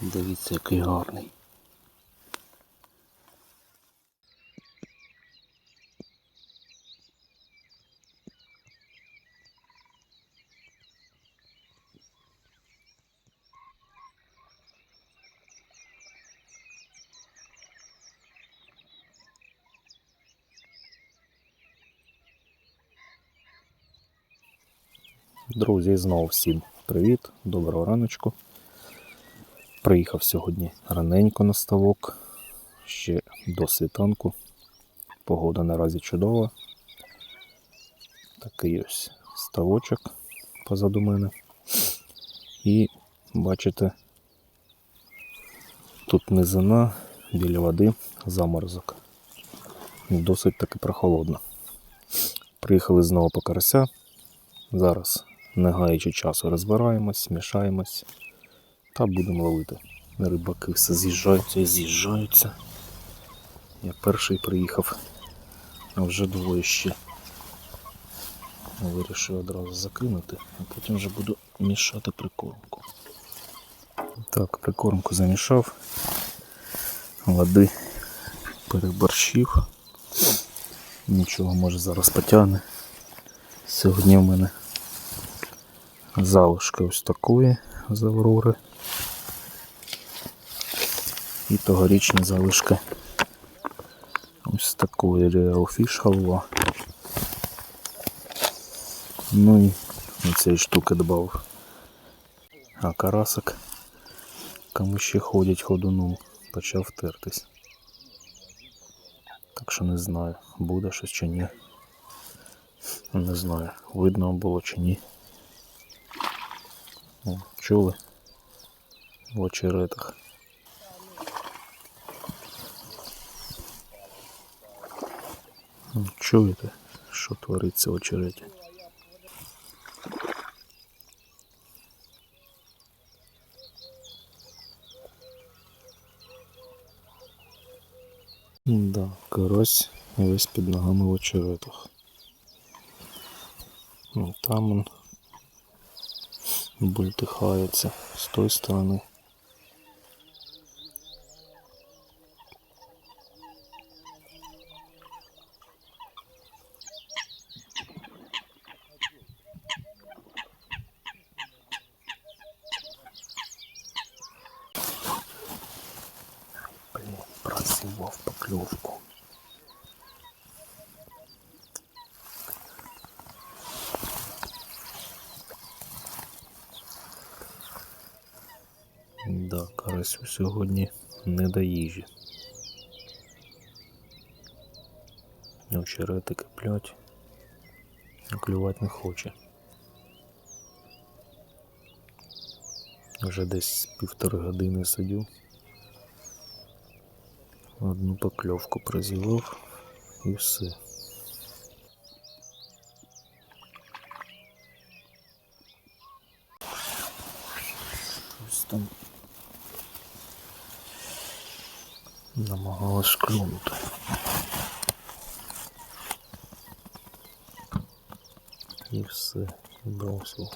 Дивіться, який гарний. Друзі, знову всім привіт, доброго раночку. Приїхав сьогодні раненько на ставок, ще до світанку. Погода наразі чудова. Такий ось ставочок позаду мене. І бачите, тут низина біля води заморозок. Досить таки прохолодно. Приїхали знову по карася. Зараз, не гаючи часу, розбираємось, мішаємось та будемо ловити. Рибаки все з'їжджаються і з'їжджаються. Я перший приїхав, а вже двоє ще. Вирішив одразу закинути, а потім вже буду мішати прикормку. Так, прикормку замішав, води переборщив. Нічого може зараз потягне. Сьогодні в мене залишки ось такої з Аврори. І тогорічні залишки ось такої Real Fish халва. Ну і цієї штуки додав. А карасик, кому ще ходять ходуном, почав тертись. Так що не знаю, буде щось чи ні. Не знаю, видно було чи ні. О, чули? В очеретах. О, Чуєте, що твориться в очереті? Да, карась весь під ногами в очеретах. Ну, там он бултыхается с той стороны. Блин, просевал поклевку. Да, карасю сьогодні не до їжі. Очеретики плять, а клювати не хоче. Вже десь півтори години сидю. Одну покльовку прозівав і все. Щось там намагалась клюнути. І все, бросив.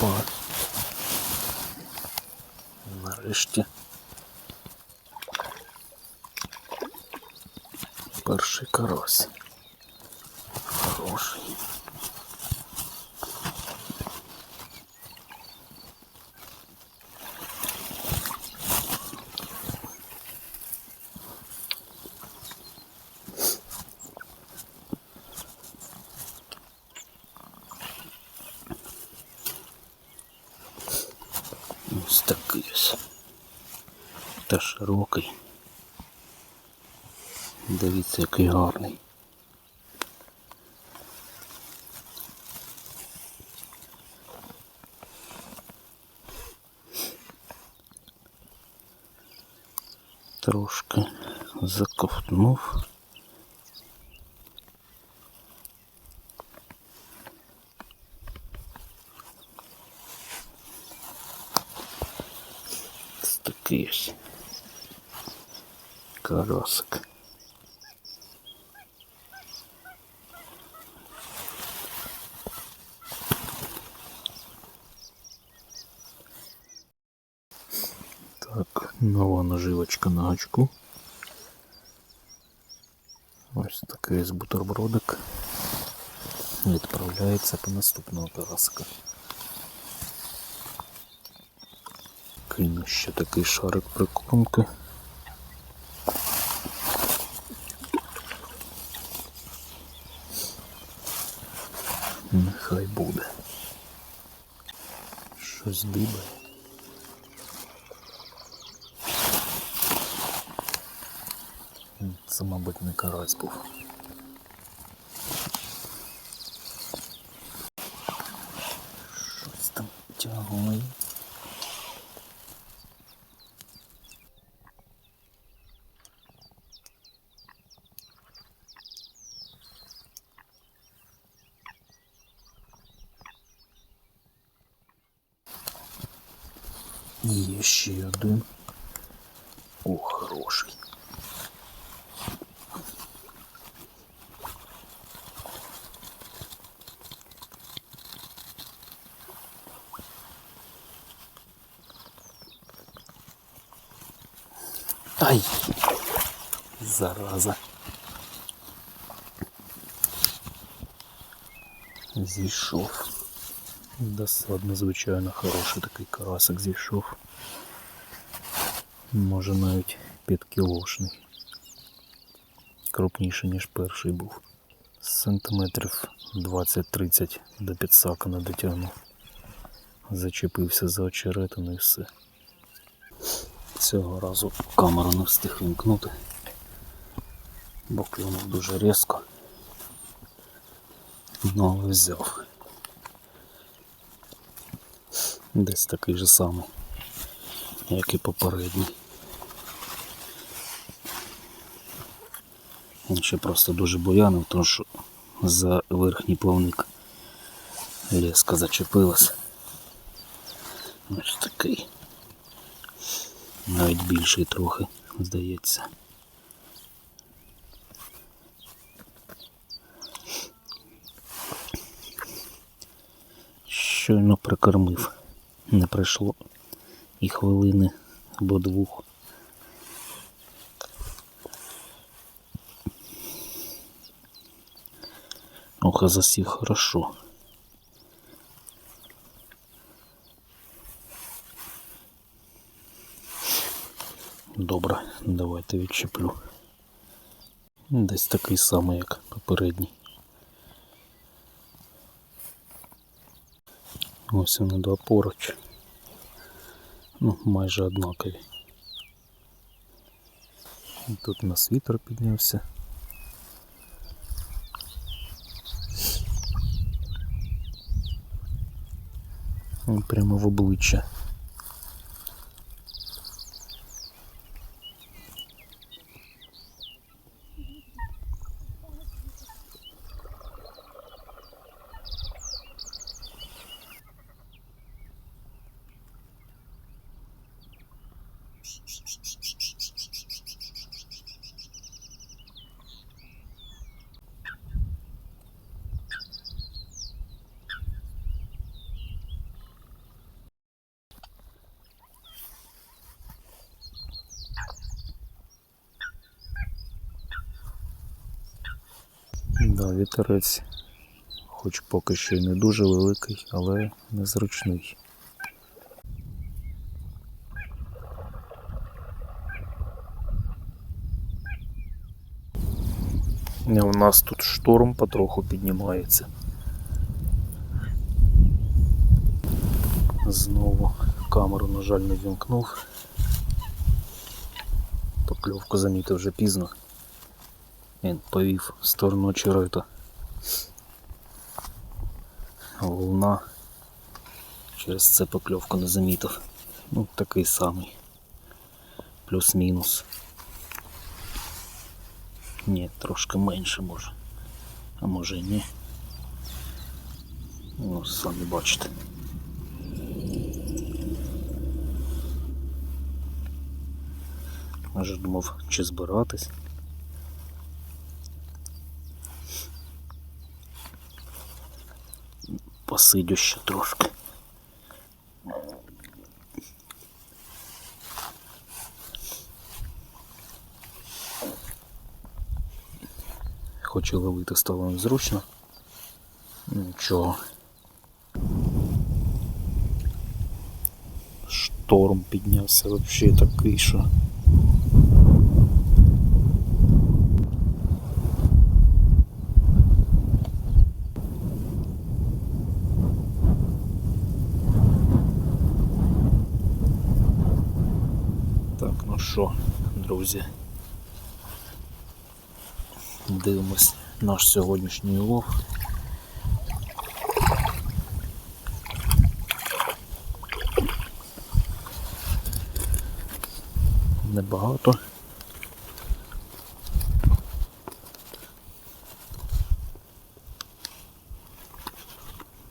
Па. Нарешті. Перший карась. Хороший. Ось такий ось. Та широкий. Дивіться, який гарний. Трошки заковтнув. Ось такий ось отголосок. Так, новая наживочка на гачку. Ось такий з бутербродик отправляется по наступного карасика. Кину ще такой шарик прикормки. Щось дибає. Це, мабуть, не карась був. Є ще один. О, хороший. Ай! Зараза. Зійшов. Досадно, звичайно, хороший такий карасик зійшов. Може навіть підкілошний. Крупніший, ніж перший був. Сантиметрів 20-30 до підсака не дотягнув. Зачепився за очеретину і все. Цього разу камеру не встиг вимкнути, бо клюнув дуже різко. Ну, але взяв. Десь такий же самий, як і попередній. Він ще просто дуже буянив, тому що за верхній плавник різко зачепилась. Ось такий. Навіть більший трохи, здається. Щойно прикормив. Не пройшло і хвилини або двох. Ох, засів хорошо. Добре, давайте відчеплю. Десь такий самий, як попередній. Ось вони два поруч. Ну, майже однакові. Тут у нас вітер піднявся. Прямо в обличчя. Да, вітерець, хоч поки що й не дуже великий, але незручний. І У нас тут шторм потроху піднімається. Знову камеру, на жаль, не вімкнув. Покльовку замітив вже пізно. Він повів в сторону очерета. Волна через це покльовку не замітив. Ну, такий самий. Плюс-мінус. Ні, трошки менше може. А може і ні. Ну, самі бачите. Аж думав, чи збиратись. посидю ще трошки. Хочу ловити стало незручно. Нічого. Шторм піднявся взагалі такий, що... що, друзі. Дивимось наш сьогоднішній улов. Небагато.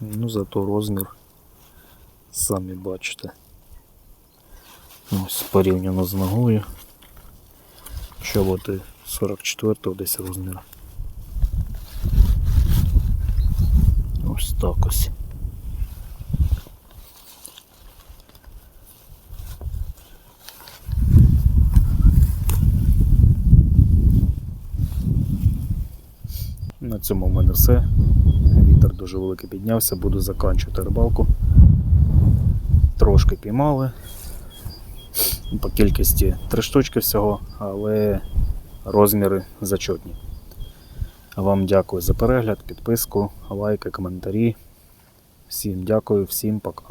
Ну, зато розмір самі бачите. Ось порівняно з ногою. Чоботи 44-го десь розміру. Ось так ось. На цьому в мене все. Вітер дуже великий піднявся, буду заканчувати рибалку. Трошки піймали. По кількості три штучки всього, але розміри зачетні. Вам дякую за перегляд, підписку, лайки, коментарі. Всім дякую, всім пока.